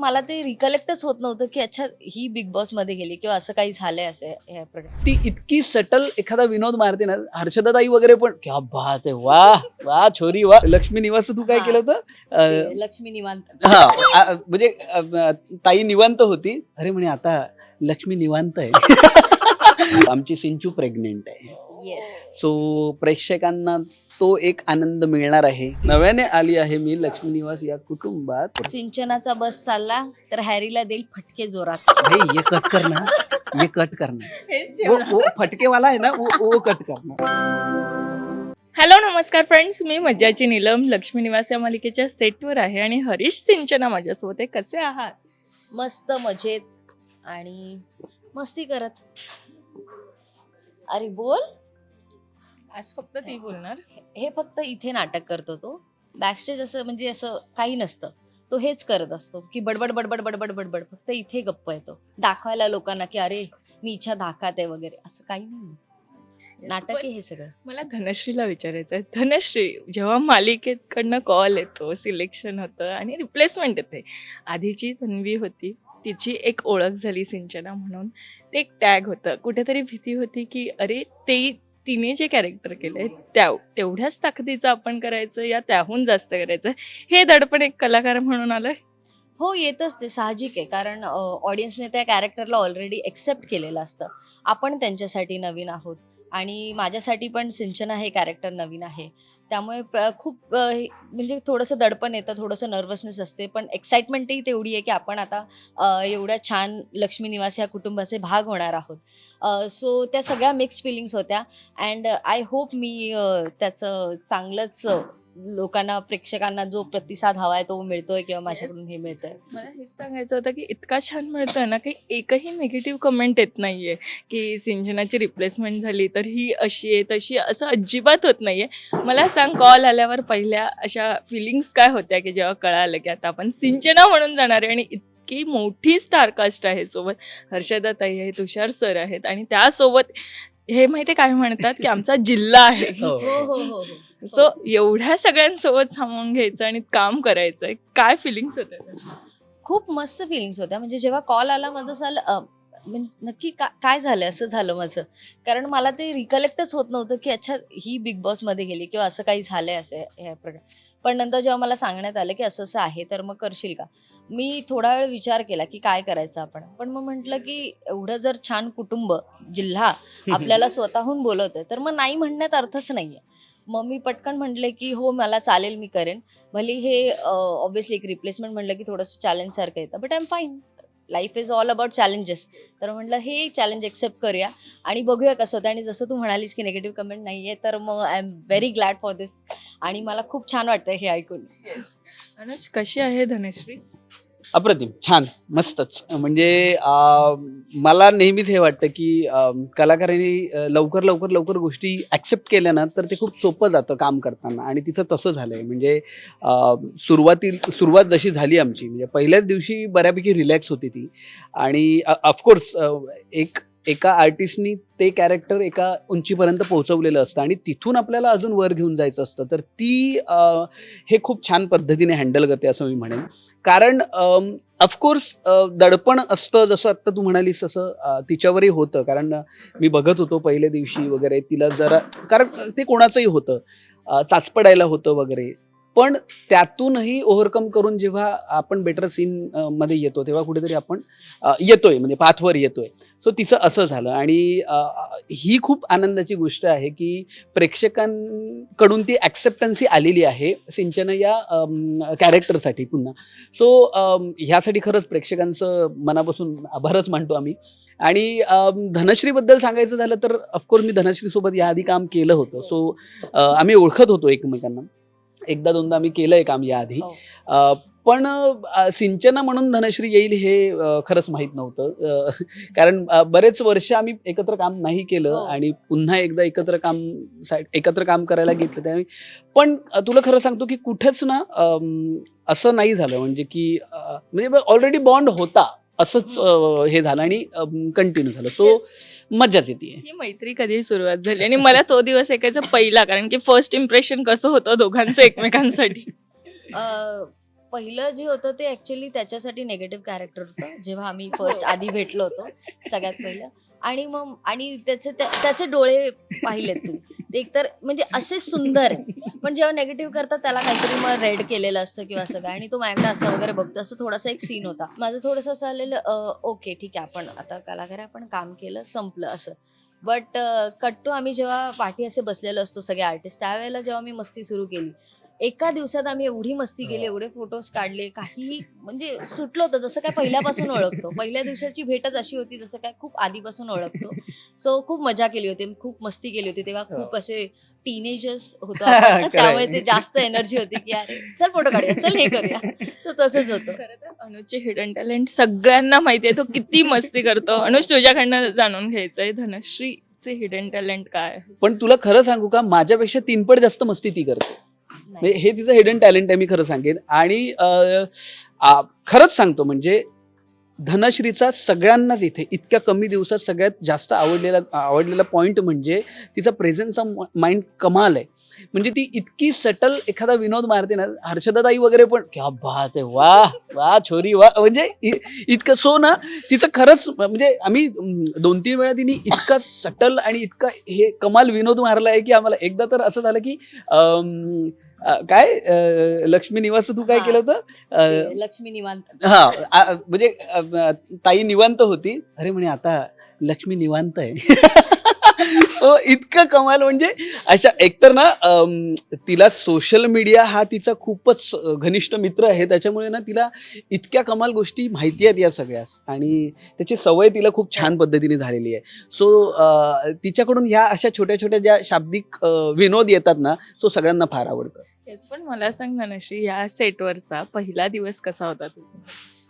मला ते रिकलेक्टच होत नव्हतं की अच्छा ही बिग बॉसमध्ये गेली किंवा असं काही झालंय असं ह्या प्रकार ती इतकी सटल एखादा विनोद मारते ना हर्षदाताई वगैरे पण क्या बात आहे वा वा छोरी वा लक्ष्मी निवास तू काय. केलं होतं? अं, लक्ष्मी निवांत. हा आ- म्हणजे अं, ताई निवांत होती. अरे म्हणे आता लक्ष्मी निवांत आहे. आमची सिंचू प्रेग्नेंट आहे. सो प्रेक्षकांना तो एक आनंद मिळणार आहे. नव्याने आली आहे मी लक्ष्मी निवास या कुटुंबात. सिंचनाचा बस चालला तर हॅरीला देईल फटके जोरात. भाई ये कट करना ये कट करना वो वो फटके वाला है ना वो वो कट करना हॅलो नमस्कार फ्रेंड्स मी मज्जाची नीलम लक्ष्मी निवास या मालिकेच्या सेटवर आहे आणि हरीश सिंचना माझ्यासोबत आहे. कसे आहात? मस्त मजेत आणि मस्ती करत. अरे बोल. आज फक्त ती बोलणार. हे फक्त इथे नाटक करतो तो. बॅकस्टेज असं म्हणजे असं काही नसतं. तो हेच करत असतो की बडबड बडबड बडबड बडबड. फक्त इथे गप्प येतो दाखवायला लोकांना की अरे मी इच्छा धाकात आहे वगैरे. असं काही नाही. नाटक आहे हे सगळं. मला धनश्रीला विचारायचं आहे. धनश्री जेव्हा मालिकेकडनं कॉल येतो सिलेक्शन होतं आणि रिप्लेसमेंट येते. आधीची तन्वी होती तिची एक ओळख झाली सिंचना म्हणून. ते एक टॅग होतं. कुठेतरी भीती होती की अरे ते तिने जे कॅरेक्टर केलंय त्या तेवढ्याच ताकदीचं आपण करायचं या त्याहून जास्त करायचं. हे दडपण एक कलाकार म्हणून आलं हो येतच ते साहजिक आहे. कारण ऑडियन्सने त्या कॅरेक्टरला ऑलरेडी एक्सेप्ट केलेलं असतं. आपण त्यांच्यासाठी नवीन आहोत. आणि माझ्यासाठी पण सिंचना हे कॅरेक्टर नवीन आहे. त्यामुळे खूप हे- म्हणजे थोडंसं दडपण येतं थोडंसं नर्वसनेस असते पण एक्साइटमेंटही तेवढी आहे की आपण आता एवढ्या छान लक्ष्मी निवास या कुटुंबाचे भाग होणार आहोत. सो त्या सगळ्या मिक्स फिलिंग्स होत्या. अँड आय होप मी त्याचं चांगलंच लोकांना प्रेक्षकांना जो प्रतिसाद हवा आहे तो मिळतोय किंवा माझ्याकडून हे मिळतंय. मला हेच सांगायचं होतं की इतका छान मिळतोय ना की एकही निगेटिव्ह कमेंट येत नाहीये की सिंचनाची रिप्लेसमेंट झाली तर ही अशी आहे तशी असं अजिबात होत नाहीये. मला सांग कॉल आल्यावर पहिल्या अशा फिलिंग्स काय होत्या की जेव्हा कळालं की आता आपण सिंचना म्हणून जाणार आहे आणि इतकी मोठी स्टारकास्ट आहे सोबत. हर्षदाताई आहे तुषार सर आहेत आणि त्यासोबत हे माहिती काय म्हणतात की आमचा जिल्हा आहे. हो. हो हो हो. सो एवढ्या सगळ्यांसोबत सामावून घ्यायचं आणि काम करायचं आहे काय फिलिंग्स होत्या खूप मस्त फिलिंग्स होत्या. म्हणजे जेव्हा कॉल आला माझं म्हणजे नक्की का काय झालं? असं झालं माझं. कारण मला ते रिकलेक्टच होत नव्हतं की अच्छा ही बिग बॉसमध्ये गेली किंवा असं काही झालंय असं ह्या प्रकार. पण नंतर जेव्हा मला सांगण्यात आलं की असं असं आहे तर मग करशील का? मी थोडा वेळ विचार केला की काय करायचं आपण? पण मग म्हटलं की एवढं जर छान कुटुंब जिल्हा आपल्याला स्वतःहून बोलवतंय तर मग नाही म्हणण्यात अर्थच नाहीये. मग मी पटकन म्हटले की हो मला चालेल मी करेन. भले हे ऑब्व्हियसली एक रिप्लेसमेंट म्हटलं की थोडंसं चॅलेंज सारखं येतं but I am fine life is all about challenges तर म्हटलं हे चॅलेंज एक्सेप्ट करूया आणि बघूया कसं होतं. आणि जसं तू म्हणालीस की निगेटिव्ह कमेंट नाही आहे तर मग I am very glad for this आणि मला खूप छान वाटतं हे ऐकून. अनुज कशी आहे धनश्री? अप्रतिम. छान. मस्तच. म्हणजे मला नेहमीच हे वाटतं की कलाकारांनी लवकर लवकर लवकर गोष्टी ॲक्सेप्ट केल्या ना तर ते खूप सोपं जातं काम करताना. आणि तिचं तसं झालं आहे म्हणजे अं, सुरुवातील सुरुवात जशी झाली आमची म्हणजे पहिल्याच दिवशी बऱ्यापैकी रिलॅक्स होती ती. आणि ऑफकोर्स एक एका आर्टिस्टनी ते कॅरेक्टर एका उंचीपर्यंत पोहोचवलेलं असतं आणि तिथून आपल्याला अजून वर घेऊन जायचं असतं. तर ती हे खूप छान पद्धतीने हँडल करते असं मी म्हणेन. कारण ऑफकोर्स दडपण असतं जसं आत्ता तू म्हणालीस तसं तिच्यावरही होतं. कारण मी बघत होतो पहिल्या दिवशी वगैरे तिला जरा कारण ते कोणाचंही होतं. चाचपडायला होतं वगैरे. पण त्यातूनही ओव्हरकम करून जेव्हा आपण बेटर सीन मध्ये येतो तेव्हा कुठेतरी आपण येतोय म्हणजे पाथवर येतोय. सो तिचं असं झालं. आणि ही खूप आनंदाची गोष्ट आहे की प्रेक्षकांकडून ती ॲक्सेप्टन्सी आलेली आहे सिंचन या कॅरेक्टरसाठी पुन्हा. सो ह्यासाठी खरंच प्रेक्षकांचं मनापासून आभारच मानतो आम्ही. आणि धनश्रीबद्दल सांगायचं झालं तर ऑफकोर्स मी धनश्रीसोबत याआधी काम केलं होतं. सो आम्ही ओळखत होतो एकमेकांना. एकदा दोनदा आम्ही केलंय काम याआधी. हो. पण सिंचना म्हणून धनश्री येईल हे खरंच माहीत नव्हतं. कारण बरेच वर्ष आम्ही एकत्र काम नाही केलं हो. आणि पुन्हा एकदा एकत्र काम एकत्र काम करायला घेतलं त्यावेळी. पण तुला खरं सांगतो की कुठेच ना असं नाही झालं. म्हणजे की म्हणजे ऑलरेडी बॉन्ड होता. असंच हे झालं आणि कंटिन्यू झालं. सो मज्जाच येते. ही मैत्री कधी सुरुवात झाली. आणि मला तो दिवस ऐकायचा पहिला कारण की फर्स्ट इम्प्रेशन कसं होतं दोघांचं एकमेकांसाठी? अ, पहिलं जे होतं ते ऍक्च्युली त्याच्यासाठी नेगेटिव्ह कॅरेक्टर होतं. जेव्हा आम्ही फर्स्ट आधी भेटलो होतो सगळ्यात पहिलं. आणि मग आणि त्याचे त्याचे डोळे पाहिलेत तू. एकतर म्हणजे असे सुंदर आहे पण जेव्हा नेगेटिव्ह करतात त्याला काहीतरी मग रेड केलेलं असतं किंवा असं काय. आणि तो माझ्याकडे असं वगैरे बघतो. असं थोडासा एक सीन होता. माझं थोडंसं असं आलेलं ओके ठीक आहे आपण आता कलाकार आपण काम केलं संपलं असं. बट कट्टू आम्ही जेव्हा पाठी असे बसलेलो असतो सगळे आर्टिस्ट त्यावेळेला जेव्हा मी मस्ती सुरू केली एका दिवसात आम्ही एवढी मस्ती केली एवढे फोटोज काढले काही म्हणजे सुटलो होतं जसं काय पहिल्यापासून ओळखतो. पहिल्या दिवसाची भेटच अशी होती जसं काय खूप आधीपासून ओळखतो. सो खूप मजा केली होती खूप मस्ती केली होती. तेव्हा खूप असे टीनेजर्स होतो. त्यामुळे ते जास्त एनर्जी होती की अरे चल फोटो काढूया चल हे करूया. सो तसंच होतं. खरं तर अनुजचे हिडन टॅलेंट सगळ्यांना माहिती आहे तो किती मस्ती करतो. अनुज तुझ्याकडनं जाणून घ्यायचंय धनश्रीचे हिडन टॅलेंट काय? पण तुला खरं सांगू का माझ्यापेक्षा तीनपट जास्त मस्ती ती करते. म्हणजे हे तिचं हिडन टॅलेंट आहे मी खरं सांगेन. आणि खरंच सांगतो म्हणजे धनश्रीचा सगळ्यांनाच इथे इतक्या कमी दिवसात सगळ्यात जास्त आवडलेला आवडलेला पॉईंट म्हणजे तिचा प्रेझेन्सचा माइंड कमाल आहे. म्हणजे ती इतकी सटल एखादा विनोद मारते ना हर्षदाताई वगैरे पण क्या बात आहे वा वा छोरी वा म्हणजे इ- इतकं सो ना तिचं खरंच म्हणजे आम्ही दोन तीन वेळा तिने इतका सटल आणि इतका हे कमाल विनोद मारला आहे की आम्हाला एकदा तर असं झालं की अं, काय? अं, लक्ष्मी निवास तू काय हा. केलं होतं? अं, लक्ष्मी निवांत. हा आ- म्हणजे अ, ताई निवांत होती. अरे म्हणे आता लक्ष्मी निवांत आहे. सो इतकं कमाल म्हणजे अशा एकतर ना तिला सोशल मीडिया हा तिचा खूपच अ, घनिष्ठ मित्र आहे. त्याच्यामुळे ना तिला इतक्या कमाल गोष्टी माहिती आहेत या सगळ्या. आणि त्याची सवय तिला खूप छान पद्धतीने झालेली आहे. सो तिच्याकडून ह्या अशा छोट्या छोट्या ज्या शाब्दिक अ, विनोद येतात ना सो सगळ्यांना फार आवडतं. तेच. पण मला सांग ना नशी या सेटवरचा पहिला दिवस कसा होता तुझा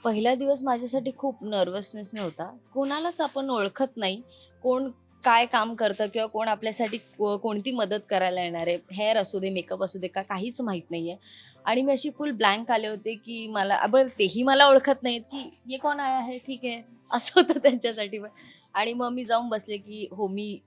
पहिला दिवस माझ्यासाठी खूप नर्वसनेसने होता कोणालाच आपण ओळखत नाही. कोण काय काम करतं किंवा कोण आपल्यासाठी को- कोणती मदत करायला येणार आहे. हेअर असू दे मेकअप असू दे का काहीच माहीत नाही आहे आणि मी अशी फुल ब्लँक आले होते की मला बरं तेही मला ओळखत नाहीत की ये कोण आया आहे? ठीक आहे. असं होतं त्यांच्यासाठी पण. आणि मग मी जाऊन बसले की हो मी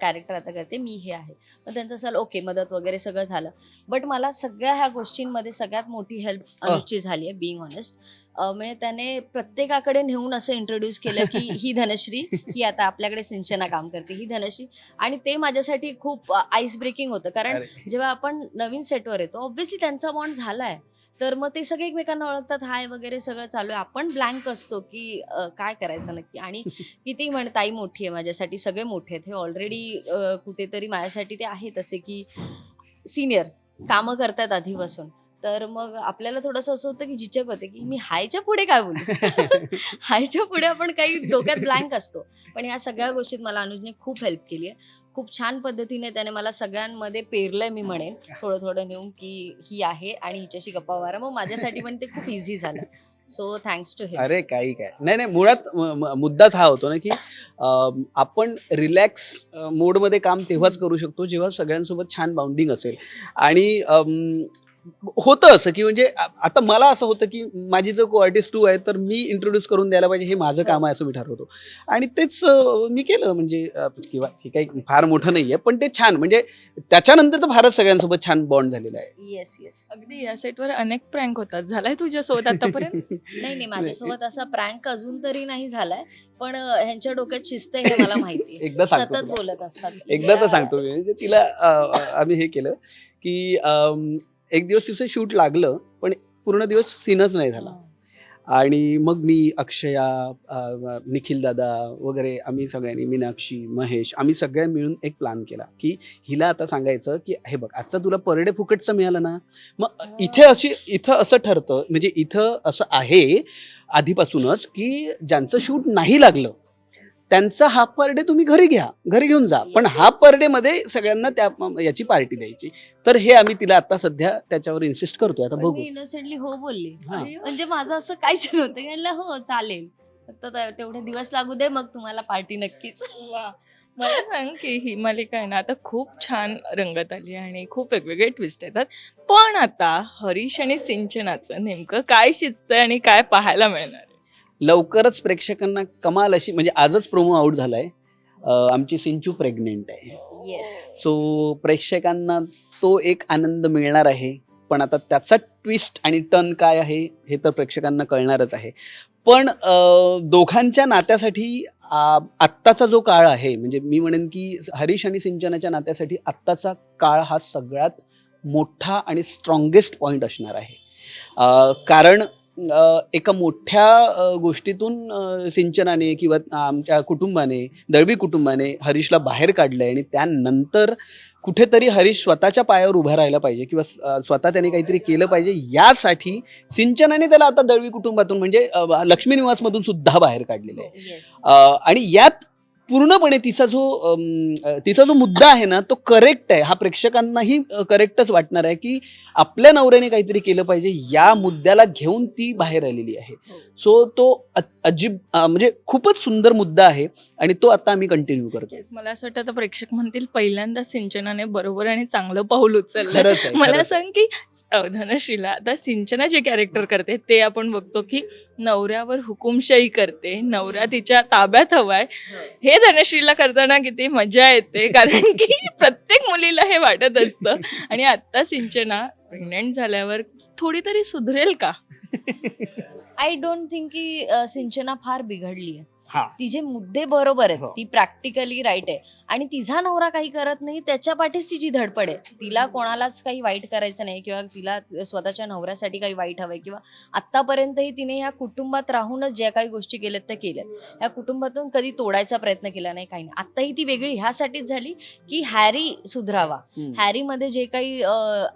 कॅरेक्टर आता करते मी हे आहे. मग त्यांचं असं ओके मदत वगैरे सगळं झालं. बट मला सगळ्या ह्या गोष्टींमध्ये सगळ्यात मोठी हेल्प अनुजची झाली आहे बिईंग ऑनेस्ट म्हणजे त्याने प्रत्येकाकडे नेऊन असं इंट्रोड्यूस केलं की ही धनश्री ही आता आपल्याकडे सिंचना काम करते ही धनश्री. आणि ते माझ्यासाठी खूप आईस ब्रेकिंग होतं. कारण जेव्हा आपण नवीन सेटवर येतो ऑब्व्हियसली त्यांचा बॉन्ड झालाय. तर मग ते सगळे एकमेकांना ओळखतात. हाय वगैरे सगळं चालू आहे. आपण ब्लँक असतो की अं, काय करायचं नक्की? आणि किती म्हण ताई मोठी आहे माझ्यासाठी सगळे मोठे आहेत. हे ऑलरेडी कुठेतरी माझ्यासाठी ते आहेत असे की सिनियर कामं करतात आधीपासून. तर मग आपल्याला थोडंसं असं होतं की जिचक होते की मी हायच्या पुढे काय बोलू? हायच्या पुढे आपण काही डोक्यात ब्लँक असतो. पण ह्या सगळ्या गोष्टीत मला अनुजने खूप हेल्प केली आहे. खूप छान पद्धतीने त्याने मला सगळ्यांमध्ये पेरलंय मी म्हणेन थोडं थोडं नेऊन की ही आहे आणि हिच्याशी गप्पा मारा. मग माझ्यासाठी पण ते खूप इझी झालं. सो थँक्स टू हिम अरे काही काय नाही नाही मुळात मुद्दाच हा होतो ना की आपण रिलॅक्स मोडमध्ये काम तेव्हाच करू शकतो जेव्हा सगळ्यांसोबत छान बाउंडिंग असेल. आणि होतं असं की म्हणजे आता मला असं होतं की माझी जो को आर्टिस्ट टू आहे तर मी इंट्रोड्यूस करून द्यायला पाहिजे हे माझं काम आहे असं मी ठरवतो. आणि तेच मी केलं म्हणजे किंवा हे काही फार मोठं नाही आहे पण ते छान म्हणजे त्याच्यानंतर तर फारच सगळ्यांसोबत छान बॉन्ड झालेला आहे. येस येस अगदी या सेटवर अनेक प्रँक होतात. झालाय तुझ्यासोबत आतापर्यंत? नाही नाही माझ्यासोबत असा प्रँक अजून तरी नाही झालाय पण ह्यांच्या डोक्यात शिस्त आहे हे मला माहिती. एकदा सांगतो सतत तुला. बोलत असतात. एकदा तर सांगतो मी म्हणजे तिला आम्ही हे केलं की एक दिवस तिचं शूट लागलं पण पूर्ण दिवस सीनच नाही झाला. आणि मग मी अक्षया निखिल दादा वगैरे आम्ही सगळ्यांनी मीनाक्षी महेश आम्ही सगळ्या मिळून एक प्लॅन केला की हिला आता सांगायचं की हे बघ आजचा तुला पर डे फुकटचं मिळालं ना? मग इथे अशी इथं असं ठरतं म्हणजे इथं असं आहे आधीपासूनच की ज्यांचं शूट नाही लागलं त्यांचा हाफ पर डे तुम्ही घरी घ्या घरी घेऊन जा. पण हाफ पर डे मध्ये सगळ्यांना त्या याची पार्टी द्यायची. तर हे आम्ही तिला आता सध्या त्याच्यावर इन्सिस्ट करतोय. आता बघू. इनोसेंटली हो बोलले. हा. म्हणजे माझं असं काहीच नव्हतं. म्हणलं हो चालेल. फक्त ते- तेवढे दिवस लागू दे मग तुम्हाला पार्टी नक्कीच. वा. मला सांग की ही मालिका आहे ना आता खूप छान रंगत आली आहे आणि खूप वेगवेगळे ट्विस्ट येतात. पण आता हरीश आणि सिंचनाचं नेमकं काय शिजतंय आणि काय पाहायला मिळणार? लवकरच प्रेक्षकांना कमाल अशी म्हणजे आजच प्रोमो आउट झालाय. अं, आमची सिंचू प्रेग्नेंट आहे. येस सो प्रेक्षकांना तो एक आनंद मिळणार आहे. पण आता त्याचा ट्विस्ट आणि टर्न काय आहे हे तर प्रेक्षकांना कळणारच आहे. पण दोघांच्या नात्यासाठी आत्ताचा जो काळ आहे म्हणजे मी म्हणेन की हरीश आणि सिंचनाच्या नात्यासाठी आत्ताचा काळ हा सगळ्यात मोठा आणि स्ट्रॉंगेस्ट पॉईंट असणार आहे. कारण एका मोठ्या गोष्टीतून सिंचनाने किंवा आमच्या कुटुंबाने दळवी कुटुंबाने हरीशला बाहेर काढलंय आणि त्यानंतर कुठेतरी हरीश स्वतःच्या पायावर उभा राहायला पाहिजे किंवा स्वतः त्याने काहीतरी केलं पाहिजे यासाठी सिंचनाने त्याला आता दळवी कुटुंबातून म्हणजे लक्ष्मी निवासमधून सुद्धा बाहेर काढलेलं आहे. अं, आणि यात पूर्णपणे तिचा जो तिचा जो मुद्दा आहे ना तो करेक्ट आहे. हा प्रेक्षकांनाही करेक्टच वाटणार आहे की आपल्या नवऱ्याने काहीतरी केलं पाहिजे या मुद्द्याला घेऊन ती बाहेर आलेली आहे. हो. सो तो अ- अजिब म्हणजे खूपच सुंदर मुद्दा आहे आणि तो आता आम्ही कंटिन्यू करतो. मला असं वाटतं आता प्रेक्षक म्हणतील पहिल्यांदा सिंचनाने बरोबर आणि चांगलं पाऊल उचललं. मला सांग की अ, धनश्रीला आता सिंचना जे कॅरेक्टर करते ते आपण बघतो की नवऱ्यावर हुकुमशाही करते. नवरा तिच्या ताब्यात हवाय. हे धनश्रीला करताना किती मजा येते कारण की प्रत्येक मुलीला हे वाटत असतं. आणि आता सिंचना प्रेग्नेंट झाल्यावर थोडी तरी सुधरेल का? आय डोंट थिंक की अ, सिंचना फार बिघडली आहे. तिचे मुद्दे बरोबर आहेत हो. ती प्रॅक्टिकली राईट आहे. आणि तिचा नवरा काही करत नाही त्याच्या पाठीच तिची धडपड आहे. तिला कोणालाच काही वाईट करायचं नाही किंवा तिला स्वतःच्या नवऱ्यासाठी काही वाईट हवंय किंवा आतापर्यंतही तिने ह्या कुटुंबात राहूनच ज्या काही गोष्टी केल्यात त्या केल्यात. ह्या कुटुंबातून कधी तोडायचा प्रयत्न केला नाही काही नाही. आत्ताही ती वेगळी. ह्यासाठीच झाली की हॅरी सुधरावा. हम्म. हॅरीमध्ये जे काही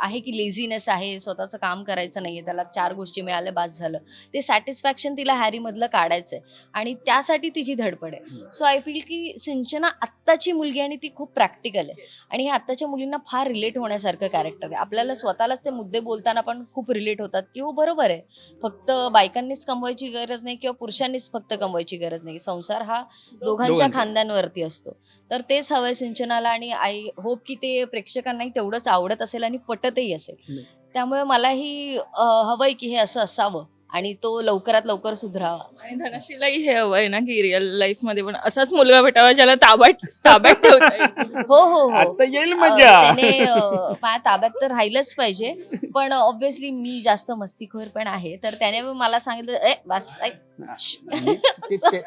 आहे की लेझीनेस आहे स्वतःचं काम करायचं नाहीये त्याला चार गोष्टी मिळाल्या बास झालं. ते सॅटिस्फॅक्शन तिला हॅरीमधलं काढायचंय. आणि त्यासाठी तिची धडपड आहे. सो आय फील की सिंचना आत्ताची मुलगी आणि ती खूप प्रॅक्टिकल आहे. आणि हे आत्ताच्या मुलींना फार रिलेट होण्यासारखं कॅरेक्टर आहे. आपल्याला स्वतःलाच ते मुद्दे बोलताना पण खूप रिलेट होतात की हो बरोबर आहे. फक्त बायकांनीच कमवायची गरज नाही किंवा पुरुषांनीच फक्त कमवायची गरज नाही. संसार हा दोघांच्या दोघांचा. खांद्यांवरती असतो. तर तेच हवंय सिंचनाला आणि आय होप की ते प्रेक्षकांनाही तेवढंच आवडत असेल आणि पटतही असेल. त्यामुळे मलाही हवंय की हे असं असावं. आणि तो लवकरात लवकर सुधरावा. आणि धनश्रीलाही हे हवंय ना की रिअल लाईफमध्ये पण असाच मुलगा भेटावा ज्याला ताब्यात ताब्यात ठेवता येईल. हो हो हो. आता येईल अं, मजा. त्याने अं, ताब्यात तर राहिलंच पाहिजे. पण ऑब्व्हियसली मी जास्त मस्तीखोर पण आहे. तर त्याने मला सांगितलं ए बस ते- ते-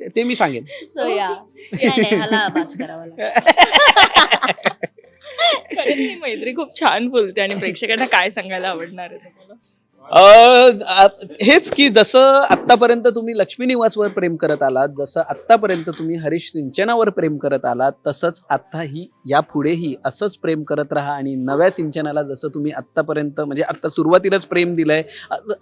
ते- ते मी सांगेन. सो या नाही नाही ह्याला बास करावा लागेल. खरंच ही मैत्री खूप छान बोलते आणि प्रेक्षकांना काय सांगायला आवडणार आहे तुम्हाला? हेच की जसं आत्तापर्यंत तुम्ही लक्ष्मी निवासवर प्रेम करत आलात जसं आत्तापर्यंत तुम्ही हरीश सिंचनावर प्रेम करत आलात तसंच आत्ताही यापुढेही असंच प्रेम करत राहा आणि नव्या सिंचनाला जसं तुम्ही आत्तापर्यंत म्हणजे आत्ता सुरुवातीलाच प्रेम दिलंय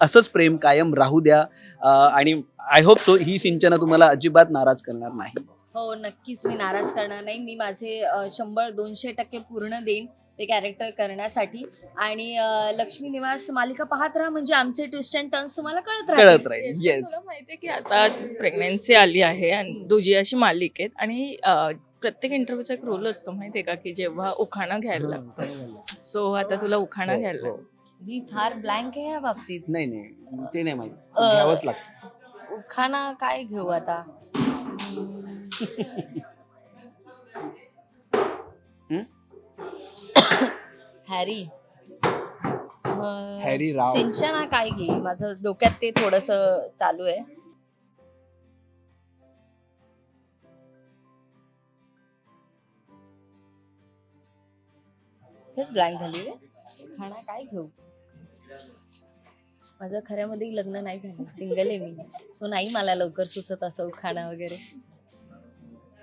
असंच प्रेम कायम राहू द्या. आणि आय होप सो ही सिंचना तुम्हाला अजिबात नाराज करणार नाही. हो नक्कीच मी नाराज करणार नाही. मी माझे शंभर दोनशे टक्के पूर्ण देईन. ते कॅरेक्टर करण्यासाठी. आणि लक्ष्मी निवास मालिका पाहत राहा म्हणजे आमचे ट्विस्ट अँड टर्न्स तुम्हाला कळत कळत राहतील राहील येस तुला माहितीये की आता प्रेग्नन्सी आली आहे आणि दुजी अशी मालिकेत आणि अं, प्रत्येक इंटरव्ह्यूचा एक रोल असतो माहितीये का की जेव्हा उखाणा घ्यायला लागतं. सो आता तुला उखाणा हो, घ्यायला हो. मी फार ब्लँक आहे या बाबतीत. नाही नाही. ते नाही माहिती. अ, घ्यावंच लागतं. उखाणा काय घेऊ आता? हॅरी. हॅरी राव. सिंचना काय घे? माझं डोक्यात ते थोडस चालू आहे. तेच ब्लँक झाली रे. खाणा काय घेऊ? माझं खऱ्यामध्ये लग्न नाही झालं. सिंगल आहे मी. सो नाही मला लवकर सुचत असं खाणं वगैरे.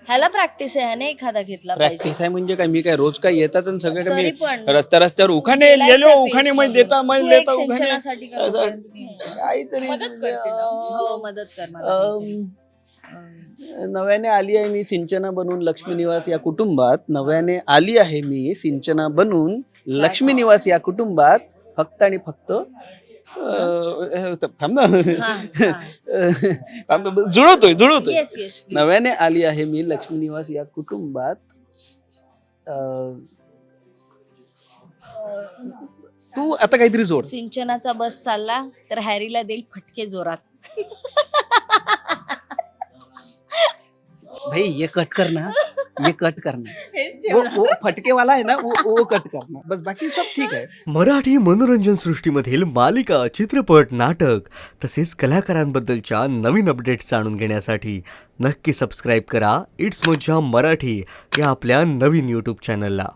ह्याला प्रॅक्टिस आहे ह्याने एखादा घेतला पाहिजे प्रॅक्टिस आहे म्हणजे काय मी काय रोज काय येतात आणि सगळे काय तरी मी रस्त्या रस्त्यावर उखाणे गेलायस गेलो त्या उखाणे मध्ये. देता मध्ये एक देता उखाणे असं- मी- काहीतरी मदत करते ना. हो मदत कर मला काहीतरी. अम, अं, नव्याने आली आहे मी सिंचना बनून लक्ष्मी निवास या कुटुंबात नव्याने आली आहे मी सिंचना बनून लक्ष्मी निवास या कुटुंबात फक्त आणि फक्त थांब ना. जुळवतोय जुळवतोय. Yes, yes, please. नव्याने आली आहे मी लक्ष्मी निवास या कुटुंबात. अं, अं, तू आता काहीतरी जोड. सिंचनाचा बस चालला तर हॅरीला देईल फटके जोरात. भाई ये कट करना ये कट करना. वो वो फटकेवाला आहे ना वो वो कट करना. बस बाकी सब ठीक आहे. मराठी मनोरंजन सृष्टीमधील मालिका चित्रपट नाटक तसेच कलाकारांबद्दलच्या नवीन अपडेट्स जाणून घेण्यासाठी नक्की सबस्क्राईब करा. इट्स मज्जा मराठी या आपल्या नवीन यूट्यूब चॅनलला